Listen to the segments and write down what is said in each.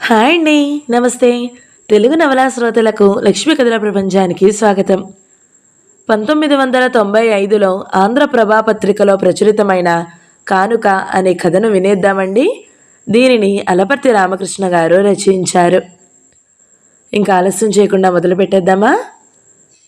Hi అండి నమస్తే. తెలుగు నవలా శ్రోతలకు లక్ష్మీ కథల ప్రపంచానికి స్వాగతం. పంతొమ్మిది వందల తొంభై ఐదులో ఆంధ్రప్రభా పత్రికలో ప్రచురితమైన కానుక అనే కథను వినేద్దామండి. దీనిని అలపర్తి రామకృష్ణ గారు రచించారు. ఇంకా ఆలస్యం చేయకుండా మొదలుపెట్టేద్దామా?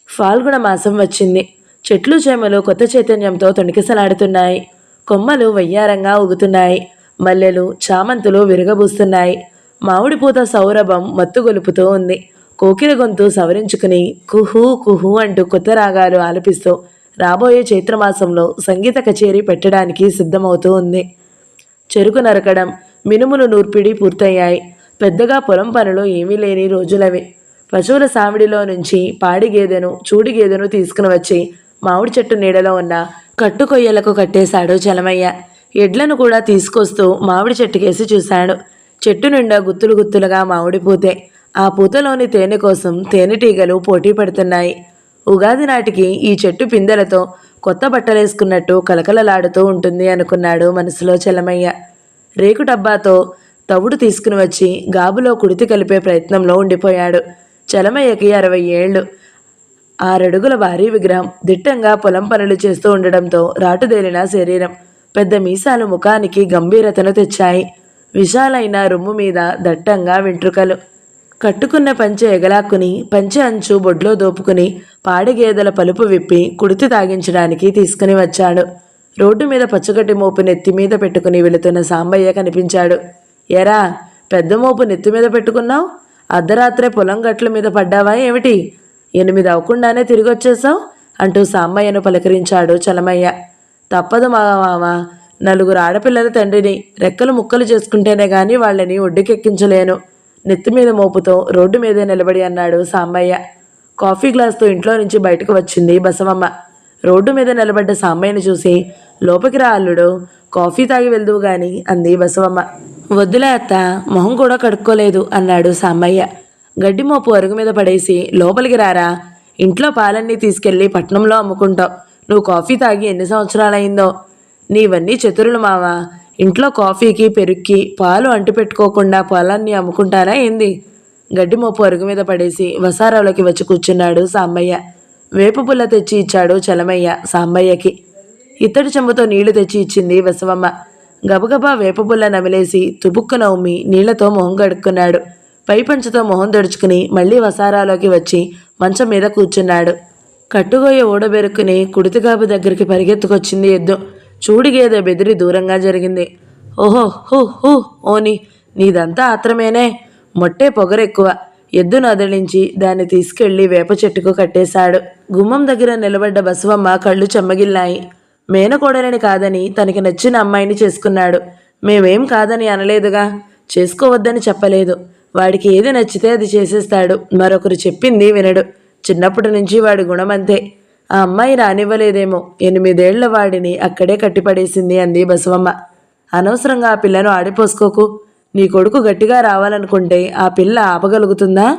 ఫాల్గుణ మాసం వచ్చింది. చెట్లు చేమలు కొత్త చైతన్యంతో తొణికిసలాడుతున్నాయి. కొమ్మలు వయ్యారంగా ఊగుతున్నాయి. మల్లెలు చామంతులు విరగబూస్తున్నాయి. మామిడిపూత సౌరభం మత్తు గొలుపుతూ ఉంది. కోకిల గొంతు సవరించుకుని కుహు కుహు అంటూ కొత్త రాగాలు ఆలపిస్తూ రాబోయే చైత్రమాసంలో సంగీత కచేరీ పెట్టడానికి సిద్ధమవుతూ ఉంది. చెరుకు నరకడం మినుములు నూర్పిడి పూర్తయ్యాయి. పెద్దగా పొలం పనులు ఏమీ లేని రోజులవి. పశువుల సావిడిలో నుంచి పాడి గేదెను చూడి గేదెను తీసుకుని వచ్చి మామిడి చెట్టు నీడలో ఉన్న కట్టు కొయ్యలకు కట్టేశాడు చలమయ్య. ఎడ్లను కూడా తీసుకొస్తూ మామిడి చెట్టుకేసి చూశాడు. చెట్టు నిండా గుత్తులు గుత్తులుగా మామిడిపోతే ఆ పూతలోని తేనె కోసం తేనెటీగలు పోటీ పడుతున్నాయి. ఉగాది నాటికి ఈ చెట్టు పిందెలతో కొత్త బట్టలేసుకున్నట్టు కలకలలాడుతూ ఉంటుంది అనుకున్నాడు మనసులో చలమయ్య. రేకు డబ్బాతో తవుడు తీసుకుని వచ్చి గాబులో కుడితి కలిపే ప్రయత్నంలో ఉండిపోయాడు. చలమయ్యకి అరవై ఏళ్ళు. ఆరడుగుల భారీ విగ్రహం దిట్టంగా పొలం పనులు చేస్తూ ఉండడంతో రాటుదేలిన శరీరం. పెద్ద మీసాలు ముఖానికి గంభీరతను తెచ్చాయి. విశాలైన రొమ్ము మీద దట్టంగా వెంట్రుకలు. కట్టుకున్న పంచె ఎగలాక్కుని పంచె అంచు బొడ్లో దోపుకుని పాడిగేదెల పలుపు విప్పి కుడితి తాగించడానికి తీసుకుని వచ్చాడు. రోడ్డు మీద పచ్చగడ్డి మోపు నెత్తి మీద పెట్టుకుని వెళుతున్న సాంబయ్య కనిపించాడు. ఎరా పెద్ద మోపు నెత్తి మీద పెట్టుకున్నావు? అర్ధరాత్రే పొలం గట్ల మీద పడ్డావా ఏమిటి? ఎనిమిది అవ్వకుండానే తిరిగి వచ్చేసావు అంటూ సాంబయ్యను పలకరించాడు చలమయ్య. తప్పదు మా మామ నలుగురు ఆడపిల్లల తండ్రిని రెక్కలు ముక్కలు చేసుకుంటేనే గాని వాళ్ళని ఒడ్డుకెక్కించలేను. నెత్తి మీద మోపుతో రోడ్డు మీదే నిలబడి అన్నాడు సాంబయ్య. కాఫీ గ్లాస్తో ఇంట్లో నుంచి బయటకు వచ్చింది బసవమ్మ. రోడ్డు మీద నిలబడ్డ సాంబయ్యను చూసి లోపలికి రా అల్లుడు కాఫీ తాగి వెళ్దువు గాని అంది బసవమ్మ. వద్దులే అత్త మొహం కూడా కడుక్కోలేదు అన్నాడు సాంబయ్య. గడ్డి మోపు అరుగు మీద పడేసి లోపలికి రారా ఇంట్లో పాలన్నీ తీసుకెళ్ళి పట్నంలో అమ్ముకుంటావు. నువ్వు కాఫీ తాగి ఎన్ని సంవత్సరాలైందో? నీవన్నీ చతురులు మావా? ఇంట్లో కాఫీకి పెరుక్కి పాలు అంటిపెట్టుకోకుండా పొలాన్ని అమ్ముకుంటారా ఏంది? గడ్డి మోపు అరుగు మీద పడేసి వసారాలోకి వచ్చి కూర్చున్నాడు సాంబయ్య. వేపు పుల్ల తెచ్చి ఇచ్చాడు చలమయ్య సాంబయ్యకి. ఇత్తడి చెంబుతో నీళ్ళు తెచ్చి ఇచ్చింది బసవమ్మ. గబగబా వేపపుల్ల నమిలేసి తుపుక్కున ఉమ్మి నీళ్ళతో మొహం కడుక్కున్నాడు. పై పంచతో మొహం దడుచుకుని మళ్ళీ వసారాలోకి వచ్చి మంచం మీద కూర్చున్నాడు. కట్టుగోయ ఊడబెరుక్కుని కుడితిగాబు దగ్గరికి పరిగెత్తుకొచ్చింది ఎద్దు. చూడిగేద బెదిరి దూరంగా జరిగింది. ఓహో హూ హూ ఓని నీదంతా ఆత్రమేనే. మొట్టే పొగరెక్కువ. ఎద్దును అదలించి దాన్ని తీసుకెళ్ళి వేప చెట్టుకు కట్టేశాడు. గుమ్మం దగ్గర నిలబడ్డ బసవమ్మ కళ్ళు చెమ్మగిల్లాయి. మేనకోడలని కాదని తనకి నచ్చిన అమ్మాయిని చేసుకున్నాడు. మేమేం కాదని అనలేదుగా. చేసుకోవద్దని చెప్పలేదు. వాడికి ఏది నచ్చితే అది చేసేస్తాడు. మరొకరు చెప్పింది వినడు. చిన్నప్పటి నుంచి వాడి గుణమంతే. ఆ అమ్మాయి రానివ్వలేదేమో. ఎనిమిదేళ్ళ వాడిని అక్కడే కట్టిపడేసింది అంది బసవమ్మ. అనవసరంగా ఆ పిల్లను ఆడిపోసుకోకు. నీ కొడుకు గట్టిగా రావాలనుకుంటే ఆ పిల్ల ఆపగలుగుతుందా?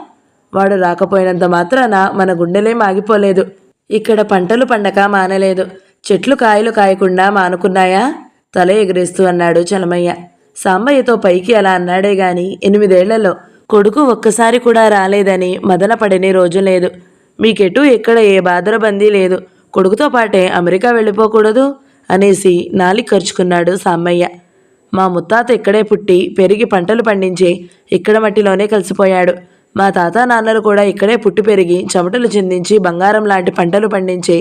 వాడు రాకపోయినంత మాత్రాన మన గుండెలేం ఆగిపోలేదు ఇక్కడ పంటలు పండక మానలేదు. చెట్లు కాయలు కాయకుండా మానుకున్నాయా? తల ఎగిరేస్తూ అన్నాడు చలమయ్య. సాంబయ్యతో పైకి అలా అన్నాడే గాని ఎనిమిదేళ్ళలో కొడుకు ఒక్కసారి కూడా రాలేదని మదనపడని రోజు లేదు. మీకెటు ఎక్కడ ఏ బాదరబందీ లేదు. కొడుకుతో పాటే అమెరికా వెళ్ళిపోకూడదు అనేసి నాలి ఖర్చుకున్నాడు సామయ్య. మా ముత్తాత ఇక్కడే పుట్టి పెరిగి పంటలు పండించి ఇక్కడ మట్టిలోనే కలిసిపోయాడు. మా తాత నాన్నలు కూడా ఇక్కడే పుట్టి పెరిగి చెమటలు చిందించి బంగారం లాంటి పంటలు పండించి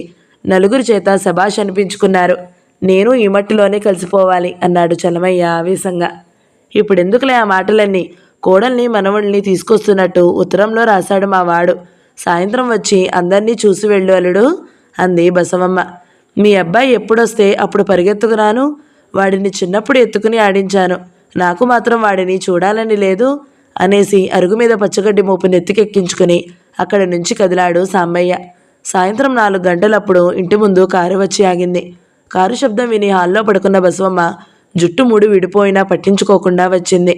నలుగురి చేత శభాష్ అనిపించుకున్నారు. నేను ఈ మట్టిలోనే కలిసిపోవాలి అన్నాడు చలమయ్య ఆవేశంగా. ఇప్పుడెందుకులే ఆ మాటలన్నీ? కోడల్ని మనవల్ని తీసుకొస్తున్నట్టు ఉత్తరంలో రాశాడు మా వాడు. సాయంత్రం వచ్చి అందరినీ చూసి వెళ్ళు అల్లుడు అంది బసవమ్మ. మీ అబ్బాయి ఎప్పుడొస్తే అప్పుడు పరిగెత్తుకురాను. వాడిని చిన్నప్పుడు ఎత్తుకుని ఆడించాను. నాకు మాత్రం వాడిని చూడాలని లేదు అనేసి అరుగు మీద పచ్చగడ్డి మోపు నెత్తికెక్కించుకుని అక్కడి నుంచి కదిలాడు సాంబయ్య. సాయంత్రం నాలుగు గంటలప్పుడు ఇంటి ముందు కారు వచ్చి ఆగింది. కారు శబ్దం విని హాల్లో పడుకున్న బసవమ్మ జుట్టు ముడి విడిపోయినా పట్టించుకోకుండా వచ్చింది.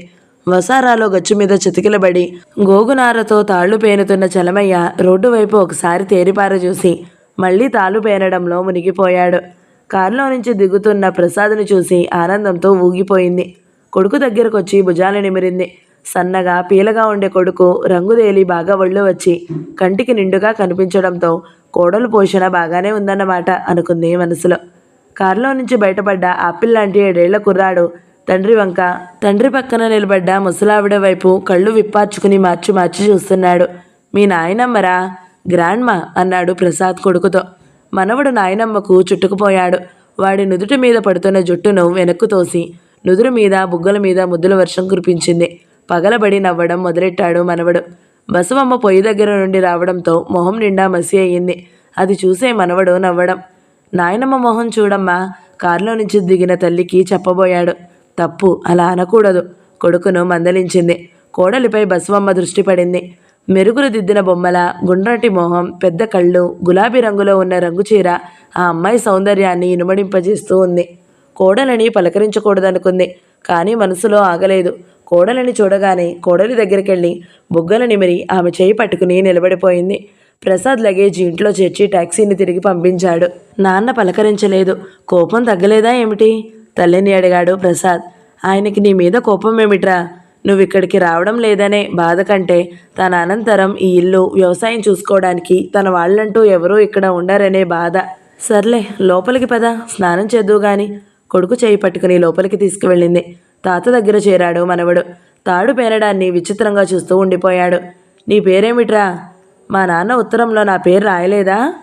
వసారాలో గచ్చు మీద చితికిలబడి గోగునారతో తాళ్ళు పేనుతున్న చలమయ్య రోడ్డు వైపు ఒకసారి తేరిపార చూసి మళ్ళీ తాళ్ళు పేనడంలో మునిగిపోయాడు. కారులో నుంచి దిగుతున్న ప్రసాద్ని చూసి ఆనందంతో ఊగిపోయింది. కొడుకు దగ్గరకొచ్చి భుజాలు నిమిరింది. సన్నగా పీలగా ఉండే కొడుకు రంగుదేలి బాగా ఒళ్ళు వచ్చి కంటికి నిండుగా కనిపించడంతో కోడలు పోషణ బాగానే ఉందన్నమాట అనుకుంది మనసులో. కారులో నుంచి బయటపడ్డ ఆపిల్ లాంటి ఏడేళ్ళ కుర్రాడు తండ్రి వంక. తండ్రి పక్కన నిలబడ్డ ముసలావిడ వైపు కళ్ళు విప్పార్చుకుని మార్చి మార్చి చూస్తున్నాడు. మీ నాయనమ్మరా? గ్రాండ్మా అన్నాడు ప్రసాద్ కొడుకుతో. మనవడు నాయనమ్మకు చుట్టుకుపోయాడు. వాడి నుదుటి మీద పడుతున్న జుట్టును వెనక్కు తోసి నుదురు మీద బుగ్గల మీద ముద్దుల వర్షం కురిపించింది. పగలబడి నవ్వడం మొదలెట్టాడు మనవడు. బసవమ్మ పొయ్యి దగ్గర నుండి రావడంతో మొహం నిండా మసి అయ్యింది అది చూసే మనవడు నవ్వడం. నాయనమ్మ మొహం చూడమ్మా కారులో నుంచి దిగిన తల్లికి చెప్పబోయాడు. తప్పు అలా అనకూడదు. కొడుకును మందలించింది. కోడలిపై బసవమ్మ దృష్టి పడింది. మెరుగులు దిద్దిన బొమ్మల గుండ్రటి మొహం పెద్ద కళ్ళు గులాబీ రంగులో ఉన్న రంగు చీర ఆ అమ్మాయి సౌందర్యాన్ని ఇనుమడింపజేస్తూ ఉంది. కోడలని పలకరించకూడదనుకుంది కానీ మనసులో ఆగలేదు. కోడలని చూడగానే కోడలి దగ్గరికెళ్ళి బుగ్గల నిమిరి ఆమె చేయి పట్టుకుని నిలబడిపోయింది. ప్రసాద్ లగేజ్ ఇంట్లో చేర్చి టాక్సీని తిరిగి పంపించాడు. నాన్న పలకరించలేదు. కోపం తగ్గలేదా ఏమిటి? తల్లిని అడిగాడు ప్రసాద్. ఆయనకి నీ మీద కోపం ఏమిట్రా? నువ్వు ఇక్కడికి రావడం లేదనే బాధ కంటే తన అనంతరం ఈ ఇల్లు వ్యవసాయం చూసుకోవడానికి తన వాళ్ళంటూ ఎవరూ ఇక్కడ ఉండరనే బాధ. సర్లే లోపలికి పద. స్నానం చేద్దు గాని. కొడుకు చేయి పట్టుకుని లోపలికి తీసుకువెళ్ళింది. తాత దగ్గర చేరాడు మనవడు. తాడు పేరడాన్ని విచిత్రంగా చూస్తూ ఉండిపోయాడు. నీ పేరేమిట్రా? మా నాన్న ఉత్తరంలో నా పేరు రాయలేదా?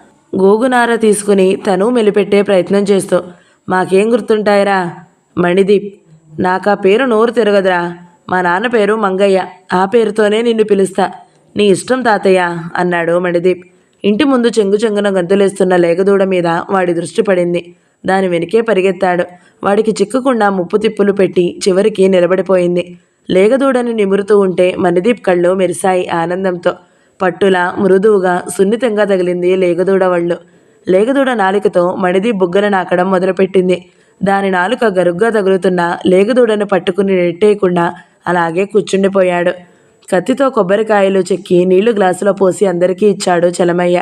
గోగునార తీసుకుని తను మెలిపెట్టే ప్రయత్నం చేస్తూ మాకేం గుర్తుంటాయిరా? మణిదీప్ నాకు ఆ పేరు నోరు తిరగదురా. మా నాన్న పేరు మంగయ్య. ఆ పేరుతోనే నిన్ను పిలుస్తా. నీ ఇష్టం తాతయ్య అన్నాడు మణిదీప్. ఇంటి ముందు చెంగు చెంగున గంతులేస్తున్న లేగదూడ మీద వాడి దృష్టి పడింది. దాని వెనుకే పరిగెత్తాడు. వాడికి చిక్కకుండా ముప్పు తిప్పులు పెట్టి చివరికి నిలబడిపోయింది. లేగదూడని నిమురుతూ ఉంటే మణిదీప్ కళ్ళు మెరిశాయి ఆనందంతో. పట్టులా మృదువుగా సున్నితంగా తగిలింది లేగదూడ వాళ్ళు లేగదూడ నాలుకతో మడిది బుగ్గలు నాకడం మొదలుపెట్టింది. దాని నాలుక గరుగ్గా తగులుతున్న లేగదూడను పట్టుకుని నెట్టేయకుండా అలాగే కూర్చుండిపోయాడు. కత్తితో కొబ్బరికాయలు చెక్కి నీళ్ళు గ్లాసులో పోసి అందరికీ ఇచ్చాడు చలమయ్య.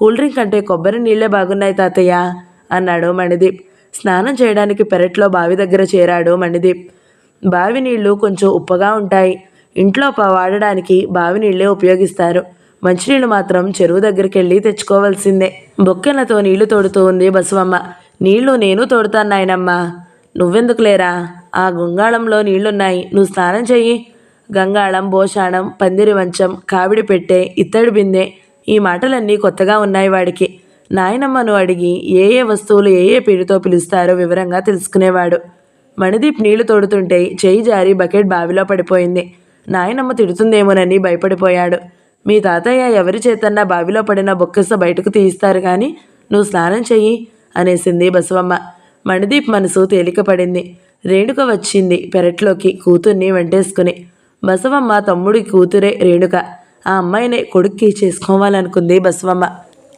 కూల్ డ్రింక్ అంటే కొబ్బరి నీళ్ళే బాగున్నాయి తాతయ్య అన్నాడు మణిదీప్. స్నానం చేయడానికి పెరట్లో బావి దగ్గర చేరాడు మణిదీప్. బావి నీళ్ళు కొంచెం ఉప్పగా ఉంటాయి. ఇంట్లో వాడడానికి బావి నీళ్ళే ఉపయోగిస్తారు. మంచినీళ్ళు మాత్రం చెరువు దగ్గరికి వెళ్ళి తెచ్చుకోవాల్సిందే. బొక్కెలతో నీళ్ళు తోడుతూ ఉంది బసవమ్మ. నీళ్ళు నేను తోడుతాను నాయనమ్మా. నువ్వెందుకు లేరా ఆ గుంగాళంలో నీళ్ళున్నాయి. నువ్వు స్నానం చెయ్యి. గంగాళం భోషాణం పందిరి మంచం కావిడి పెట్టె ఇత్తడి బిందె ఈ మాటలన్నీ కొత్తగా ఉన్నాయి వాడికి. నాయనమ్మను అడిగి ఏ ఏ వస్తువులు ఏ ఏ పేరుతో పిలుస్తారో వివరంగా తెలుసుకునేవాడు. మణిదీప్ నీళ్ళు తోడుతుంటే చేయి జారి బకెట్ బావిలో పడిపోయింది. నాయనమ్మ తిడుతుందేమోనని భయపడిపోయాడు. మీ తాతయ్య ఎవరి చేతన్నా బావిలో పడిన బొక్కస బయటకు తీయిస్తారు కానీ నువ్వు స్నానం చెయ్యి అనేసింది బసవమ్మ. మణిదీప్ మనసు తేలికపడింది రేణుక వచ్చింది పెరట్లోకి కూతుర్ని వెంటేసుకుని. బసవమ్మ తమ్ముడి కూతురే రేణుక. ఆ అమ్మాయిని కొడుక్కి చేసుకోవాలనుకుంది బసవమ్మ.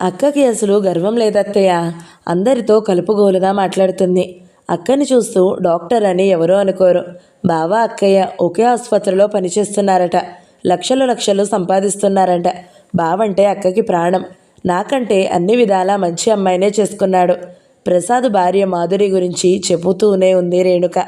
అక్కకి అసలు గర్వం లేదత్తయ్య. అందరితో కలుపుగోలుగా మాట్లాడుతుంది. అక్కని చూస్తూ డాక్టర్ అని ఎవరో అనుకోరు. బావా అక్కయ్య ఒకే ఆసుపత్రిలో పనిచేస్తున్నారట. లక్షలు లక్షలు సంపాదిస్తున్నారంట. బావంటే అక్కకి ప్రాణం. నాకంటే అన్ని విధాలా మంచి అమ్మాయినే చేసుకున్నాడు. ప్రసాద్ భార్య మాధురి గురించి చెబుతూనే ఉంది రేణుక.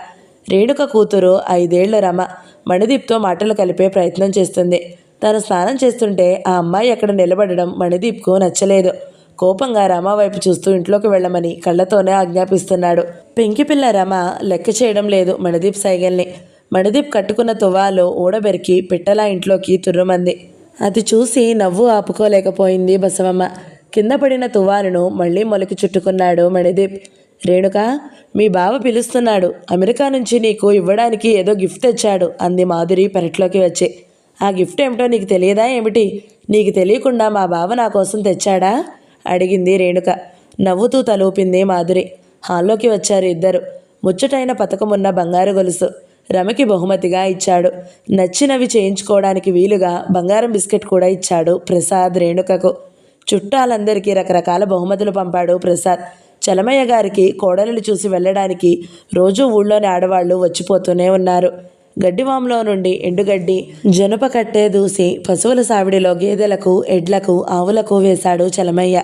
రేణుక కూతురు ఐదేళ్ళ రమ. మణిదీప్తో మాటలు కలిపే ప్రయత్నం చేస్తుంది. తను స్నానం చేస్తుంటే ఆ అమ్మాయి అక్కడ నిలబడడం మణిదీప్కు నచ్చలేదు. కోపంగా రమ వైపు చూస్తూ ఇంట్లోకి వెళ్ళమని కళ్ళతోనే ఆజ్ఞాపిస్తున్నాడు. పెంకిపిల్ల రమ లెక్క చేయడం లేదు మణిదీప్ సైగల్ని. మణిదీప్ కట్టుకున్న తువ్వాలు ఊడబెరికి పిట్టలా ఇంట్లోకి తుర్రుమంది. అది చూసి నవ్వు ఆపుకోలేకపోయింది బసవమ్మ. కింద పడిన తువ్వాలను మళ్ళీ మొలికి చుట్టుకున్నాడు మణిదీప్. రేణుక మీ బావ పిలుస్తున్నాడు. అమెరికా నుంచి నీకు ఇవ్వడానికి ఏదో గిఫ్ట్ తెచ్చాడు అంది మాధురి పెరట్లోకి వచ్చి. ఆ గిఫ్ట్ ఏమిటో నీకు తెలియదా ఏమిటి? నీకు తెలియకుండా మా బావ నా కోసం తెచ్చాడా? అడిగింది రేణుక. నవ్వుతూ తలూపింది మాధురి. హాల్లోకి వచ్చారు ఇద్దరు. ముచ్చటైన పథకమున్న బంగారు గొలుసు. రమకి బహుమతిగా ఇచ్చాడు. నచ్చినవి చేయించుకోవడానికి వీలుగా బంగారం బిస్కెట్ కూడా ఇచ్చాడు ప్రసాద్ రేణుకకు. చుట్టాలందరికీ రకరకాల బహుమతులు పంపాడు ప్రసాద్. చలమయ్య గారికి కోడలు చూసి వెళ్ళడానికి రోజూ ఊళ్ళోని ఆడవాళ్ళు వచ్చిపోతూనే ఉన్నారు. గడ్డివాంలో నుండి ఎండుగడ్డి జనప కట్టే దూసి పశువుల సావిడిలో గేదెలకు ఎడ్లకు ఆవులకు వేశాడు చలమయ్య.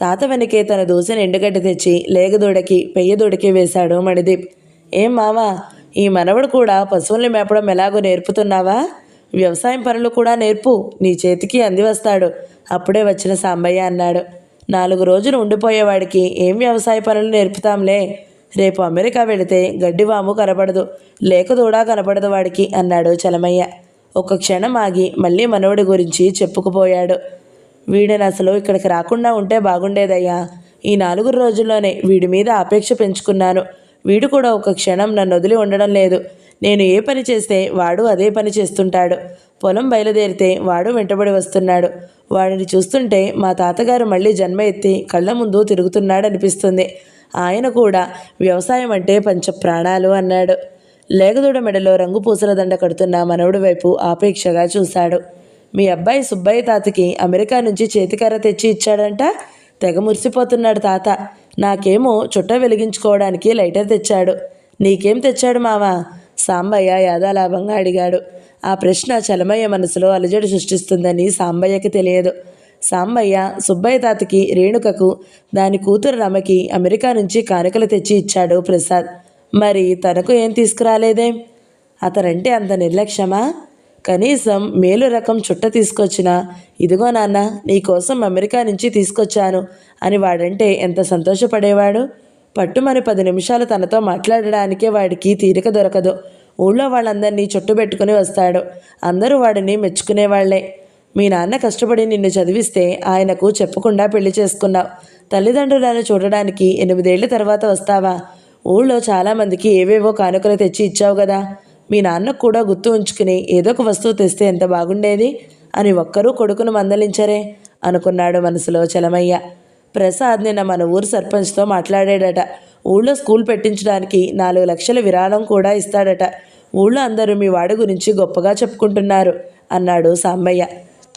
తాత వెనకే తన దూసిన ఎండుగడ్డి తెచ్చి లేగదూడకి పెయ్యదూడకి వేశాడు మణిదీప్. ఏం మావా ఈ మనవడు కూడా పశువుల్ని మేపడం ఎలాగో నేర్పుతున్నావా? వ్యవసాయం పనులు కూడా నేర్పు. నీ చేతికి అంది వస్తాడు. అప్పుడే వచ్చిన సాంబయ్య అన్నాడు. నాలుగు రోజులు ఉండిపోయేవాడికి ఏం వ్యవసాయ పనులు నేర్పుతాంలే? రేపు అమెరికా వెళితే గడ్డివాము కనపడదు. లేకదూడా కనపడదు వాడికి అన్నాడు చలమయ్య. ఒక క్షణం ఆగి మళ్ళీ మనవడి గురించి చెప్పుకుపోయాడు. వీడిని అసలు ఇక్కడికి రాకుండా ఉంటే బాగుండేదయ్యా. ఈ నాలుగు రోజుల్లోనే వీడి మీద ఆపేక్ష పెంచుకున్నాను. వీడు కూడా ఒక క్షణం నన్ను వదిలి ఉండడం లేదు. నేను ఏ పని చేస్తే వాడు అదే పని చేస్తుంటాడు. పొలం బయలుదేరితే వాడు వెంటబడి వస్తున్నాడు. వాడిని చూస్తుంటే మా తాతగారు మళ్ళీ జన్మ ఎత్తి కళ్ళ ముందు తిరుగుతున్నాడనిపిస్తుంది. ఆయన కూడా వ్యవసాయం అంటే పంచ ప్రాణాలు అన్నాడు. లేగదూడ మెడలో రంగు పూసల దండ కడుతున్న మనవుడి వైపు ఆపేక్షగా చూశాడు. మీ అబ్బాయి సుబ్బయ్య తాతకి అమెరికా నుంచి చేతికర్ర తెచ్చి ఇచ్చాడంట? తెగ మురిసిపోతున్నాడు తాత. నాకేమో చుట్ట వెలిగించుకోవడానికి లైటర్ తెచ్చాడు. నీకేం తెచ్చాడు మావా? సాంబయ్య యాదాలాభంగా అడిగాడు. ఆ ప్రశ్న చలమయ్య మనసులో అలజడి సృష్టిస్తుందని సాంబయ్యకి తెలియదు. సాంబయ్య సుబ్బయ్య తాతకి రేణుకకు దాని కూతురు రమకి అమెరికా నుంచి కానుకలు తెచ్చి ఇచ్చాడు ప్రసాద్. మరి తనకు ఏం తీసుకురాలేదేం? అతనంటే అంత నిర్లక్ష్యమా? కనీసం మేలు రకం చుట్ట తీసుకొచ్చినా ఇదిగో నాన్న నీకోసం అమెరికా నుంచి తీసుకొచ్చాను అని వాడంటే ఎంత సంతోషపడేవాడు? పట్టుమని పది నిమిషాలు తనతో మాట్లాడడానికే వాడికి తీరిక దొరకదు. ఊళ్ళో వాళ్ళందరినీ చుట్టుబెట్టుకుని వస్తాడు. అందరూ వాడిని మెచ్చుకునేవాళ్ళే. మీ నాన్న కష్టపడి నిన్ను చదివిస్తే ఆయనకు చెప్పకుండా పెళ్ళి చేసుకున్నావు. తల్లిదండ్రులను చూడడానికి ఎనిమిదేళ్ళ తర్వాత వస్తావా? ఊళ్ళో చాలామందికి ఏవేవో కానుకలు తెచ్చి ఇచ్చావు కదా. మీ నాన్నకు కూడా గుర్తు ఉంచుకుని ఏదో ఒక వస్తువు తెస్తే ఎంత బాగుండేది? అని ఒక్కరూ కొడుకును మందలించరే అనుకున్నాడు మనసులో చలమయ్య. ప్రసాద్ నిన్న మన ఊరు సర్పంచ్తో మాట్లాడాడట. ఊళ్ళో స్కూల్ పెట్టించడానికి నాలుగు లక్షల విరాళం కూడా ఇస్తాడట. ఊళ్ళో అందరూ మీ వాడి గురించి గొప్పగా చెప్పుకుంటున్నారు అన్నాడు సాంబయ్య.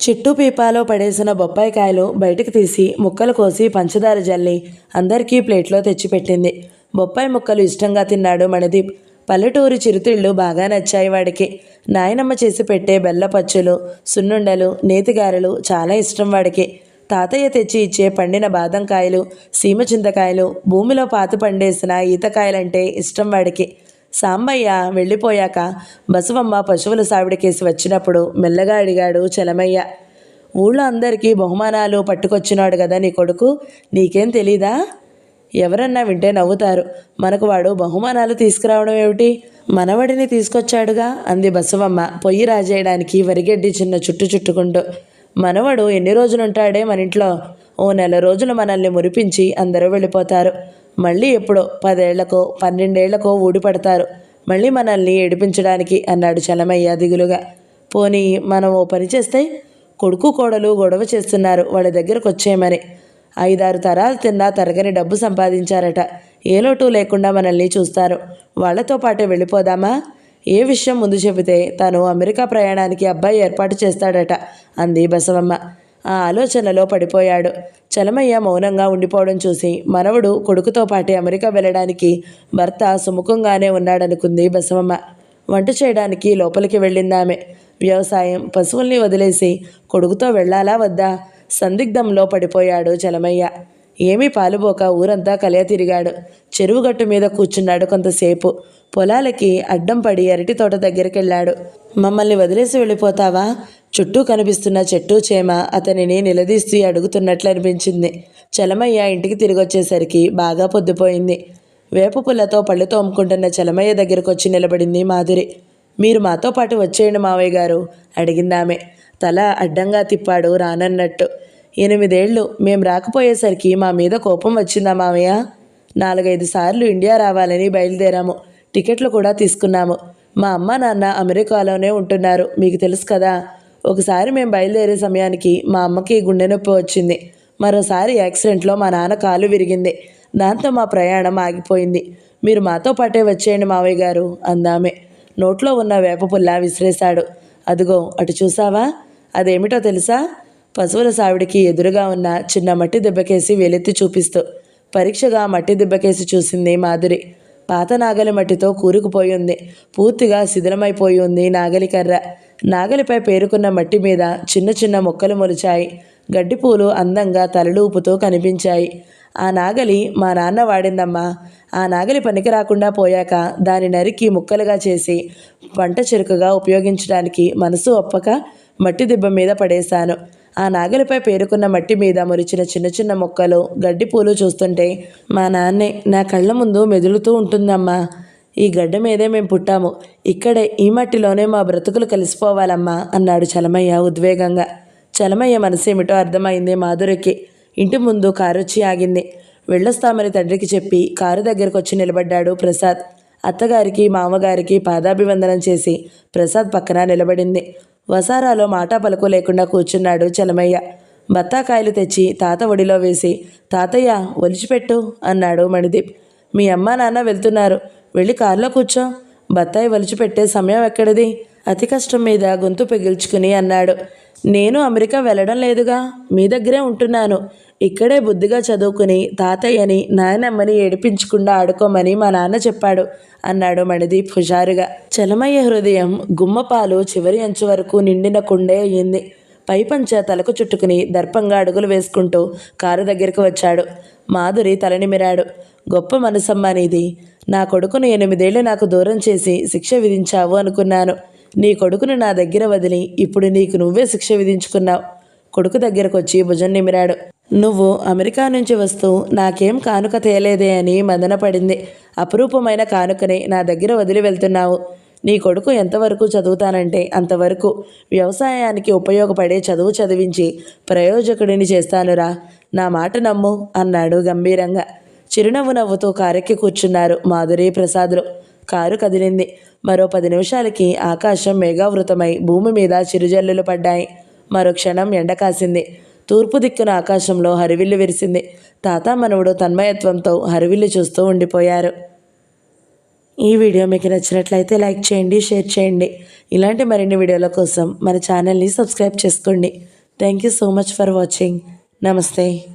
చిట్టు పీపాలో పడేసిన బొప్పాయి కాయలు బయటకు తీసి ముక్కలు కోసి పంచదార జల్లి అందరికీ ప్లేట్లో తెచ్చిపెట్టింది. బొప్పాయి ముక్కలు ఇష్టంగా తిన్నాడు మణిదీప్. పల్లెటూరి చిరుతిళ్ళు బాగా నచ్చాయి వాడికి. నాయనమ్మ చేసి పెట్టే బెల్లపచ్చులు సున్నుండలు నేతిగారెలు చాలా ఇష్టం వాడికి. తాతయ్య తెచ్చి ఇచ్చే పండిన బాదం కాయలు సీమ చింతకాయలు భూమిలో పాత పండేసిన ఈతకాయలంటే ఇష్టం వాడికి. సాంబయ్య వెళ్ళిపోయాక బసవమ్మ పశువుల సావిడికేసి వచ్చినప్పుడు మెల్లగా అడిగాడు చలమయ్య ఊళ్ళో అందరికీ బహుమానాలు పట్టుకొచ్చినాడు కదా నీ కొడుకు? నీకేం తెలీదా? ఎవరన్నా వింటే నవ్వుతారు. మనకు వాడు బహుమానాలు తీసుకురావడం ఏమిటి? మనవడిని తీసుకొచ్చాడుగా అంది బసవమ్మ. పొయ్యి రాజేయడానికి వరిగడ్డి చిన్న చుట్టు చుట్టుకుంటూ. మనవడు ఎన్ని రోజులు ఉంటాడే మన ఇంట్లో ఓ నెల రోజులు మనల్ని మురిపించి అందరూ వెళ్ళిపోతారు. మళ్ళీ ఎప్పుడో పదేళ్ళకో పన్నెండేళ్ళకో ఊడిపడతారు. మళ్ళీ మనల్ని ఏడిపించడానికి అన్నాడు చలమయ్య దిగులుగా. పోనీ మనం ఓ పని చేస్తే కొడుకు కోడలు గొడవ చేస్తున్నారు వాళ్ళ దగ్గరకు వచ్చేయమని ఐదారు తరాలు తిన్నా తరగని డబ్బు సంపాదించారట. ఏ లోటు లేకుండా మనల్ని చూస్తారు. వాళ్ళతో పాటే వెళ్ళిపోదామా? ఏ విషయం ముందు చెబితే తను అమెరికా ప్రయాణానికి అబ్బాయి ఏర్పాటు చేస్తాడట అంది బసవమ్మ. ఆ ఆలోచనలో పడిపోయాడు. చలమయ్య మౌనంగా ఉండిపోవడం చూసి మనవడు కొడుకుతో పాటే అమెరికా వెళ్ళడానికి భర్త సుముఖంగానే ఉన్నాడనుకుంది బసవమ్మ. వంట చేయడానికి లోపలికి వెళ్ళిందామె. వ్యవసాయం పశువుల్ని వదిలేసి కొడుకుతో వెళ్ళాలా వద్దా? సందిగ్ధంలో పడిపోయాడు చలమయ్య ఏమీ పాలుపోక ఊరంతా కలియ తిరిగాడు చెరువు గట్టు మీద కూర్చున్నాడు కొంతసేపు. పొలాలకి అడ్డం పడి అరటి తోట దగ్గరికి వెళ్ళాడు మమ్మల్ని వదిలేసి వెళ్ళిపోతావా? చుట్టూ కనిపిస్తున్న చెట్టు చేమ అతనిని నిలదీస్తూ అడుగుతున్నట్లు అనిపించింది. చలమయ్య ఇంటికి తిరిగొచ్చేసరికి బాగా పొద్దుపోయింది. వేప పుల్లతో పళ్ళు తోముకుంటున్న చలమయ్య దగ్గరకు వచ్చి నిలబడింది మాధురి. మీరు మాతో పాటు వచ్చేయండి మావయ్య గారు అడిగిందామె. తల అడ్డంగా తిప్పాడు రానన్నట్టు. ఎనిమిదేళ్ళు మేం రాకపోయేసరికి మా మీద కోపం వచ్చిందా మావయ్య నాలుగైదు సార్లు ఇండియా రావాలని బయలుదేరాము. టికెట్లు కూడా తీసుకున్నాము. మా అమ్మ నాన్న అమెరికాలోనే ఉంటున్నారు. మీకు తెలుసు కదా ఒకసారి మేము బయలుదేరే సమయానికి మా అమ్మకి గుండె నొప్పి వచ్చింది. మరోసారి యాక్సిడెంట్లో మా నాన్న కాలు విరిగింది. దాంతో మా ప్రయాణం ఆగిపోయింది. మీరు మాతో పాటే వచ్చేయండి మావయ్య గారు అందామే. నోట్లో ఉన్న వేప పుల్ల విసిరేశాడు. అదిగో అటు చూసావా? అదేమిటో తెలుసా? పశువుల సావిడికి ఎదురుగా ఉన్న చిన్న మట్టి దెబ్బకేసి వెలెత్తి చూపిస్తూ పరీక్షగా మట్టి దెబ్బకేసి చూసింది మాధురి. పాత నాగలి మట్టితో కూరుకుపోయి ఉంది. పూర్తిగా శిథిలమైపోయి ఉంది నాగలి కర్ర నాగలిపై పేరుకున్న మట్టి మీద చిన్న చిన్న మొక్కలు మొలిచాయి. గడ్డిపూలు అందంగా తలలూపుతూ కనిపించాయి. ఆ నాగలి మా నాన్న వాడిందమ్మా. ఆ నాగలి పనికి రాకుండా పోయాక దాని నరికి ముక్కలుగా చేసి పంట చెరుకుగా ఉపయోగించడానికి మనసు ఒప్పక మట్టి దిబ్బ మీద పడేశాను. ఆ నాగలిపై పేరుకున్న మట్టి మీద మురిచిన చిన్న చిన్న మొక్కలు గడ్డి పూలు చూస్తుంటే మా నాన్నే నా కళ్ళ ముందు మెదులుతూ ఉంటుందమ్మా. ఈ గడ్డ మీదే మేము పుట్టాము. ఇక్కడే ఈ మట్టిలోనే మా బ్రతుకులు కలిసిపోవాలమ్మా అన్నాడు చలమయ్య ఉద్వేగంగా. చలమయ్య మనసేమిటో అర్థమైంది మాధురికి. ఇంటి ముందు కారు వచ్చి ఆగింది. వెళ్ళొస్తామని తండ్రికి చెప్పి కారు దగ్గరకు వచ్చి నిలబడ్డాడు ప్రసాద్. అత్తగారికి మామగారికి పాదాభివందనం చేసి ప్రసాద్ పక్కన నిలబడింది. వసారాలో మాట పలుకు లేకుండా కూర్చున్నాడు చలమయ్య. బత్తాకాయలు తెచ్చి తాత ఒడిలో వేసి తాతయ్య ఒలిచిపెట్టు అన్నాడు మణిదీప్. మీ అమ్మా నాన్న వెళ్తున్నారు. వెళ్ళి కారులో కూర్చో. బత్తాయి వలిచిపెట్టే సమయం ఎక్కడిది? అతి కష్టం మీద గొంతు పిగిల్చుకుని అన్నాడు. నేను అమెరికా వెళ్ళడం లేదుగా? మీ దగ్గరే ఉంటున్నాను. ఇక్కడే బుద్ధిగా చదువుకుని తాతయ్యని నాయనమ్మని ఏడిపించకుండా ఆడుకోమని మా నాన్న చెప్పాడు అన్నాడు మణిదీప్ హుషారుగా చలమయ్య హృదయం గుమ్మపాలు చివరి అంచు వరకు నిండిన కుండే అయ్యింది పైపంచ తలకు చుట్టుకుని దర్పంగా అడుగులు వేసుకుంటూ కారు దగ్గరికి వచ్చాడు. మాధురి తలనిమిరాడు. గొప్ప మనసమ్మ నీది. నా కొడుకును ఎనిమిదేళ్ళు నాకు దూరం చేసి శిక్ష విధించావు అనుకున్నాను. నీ కొడుకును నా దగ్గర వదిలి ఇప్పుడు నీకు నువ్వే శిక్ష విధించుకున్నావు. కొడుకు దగ్గరకు వచ్చి భుజం నిమిరాడు. నువ్వు అమెరికా నుంచి వస్తూ నాకేం కానుక తేలేదే అని మదనపడింది అపురూపమైన కానుకని నా దగ్గర వదిలి వెళ్తున్నావు. నీ కొడుకు ఎంతవరకు చదువుతానంటే అంతవరకు. వ్యవసాయానికి ఉపయోగపడే చదువు చదివించి ప్రయోజకుడిని చేస్తానురా. నా మాట నమ్ము అన్నాడు గంభీరంగా. చిరునవ్వు నవ్వుతూ కారెక్కి కూర్చున్నారు మాధురి ప్రసాద్లు కారు కదిలింది. మరో పది నిమిషాలకి ఆకాశం మేఘావృతమై భూమి మీద చిరుజల్లులు పడ్డాయి. మరో క్షణం ఎండ కాసింది. తూర్పు దిక్కున ఆకాశంలో హరివిల్లు విరిసింది. తాత మనవుడు తన్మయత్వంతో హరివిల్లు చూస్తూ ఉండిపోయారు. ఈ వీడియో మీకు నచ్చినట్లయితే లైక్ చేయండి షేర్ చేయండి. ఇలాంటి మరిన్ని వీడియోల కోసం మన ఛానల్ని సబ్స్క్రైబ్ చేసుకోండి. Thank you so much for watching. నమస్తే.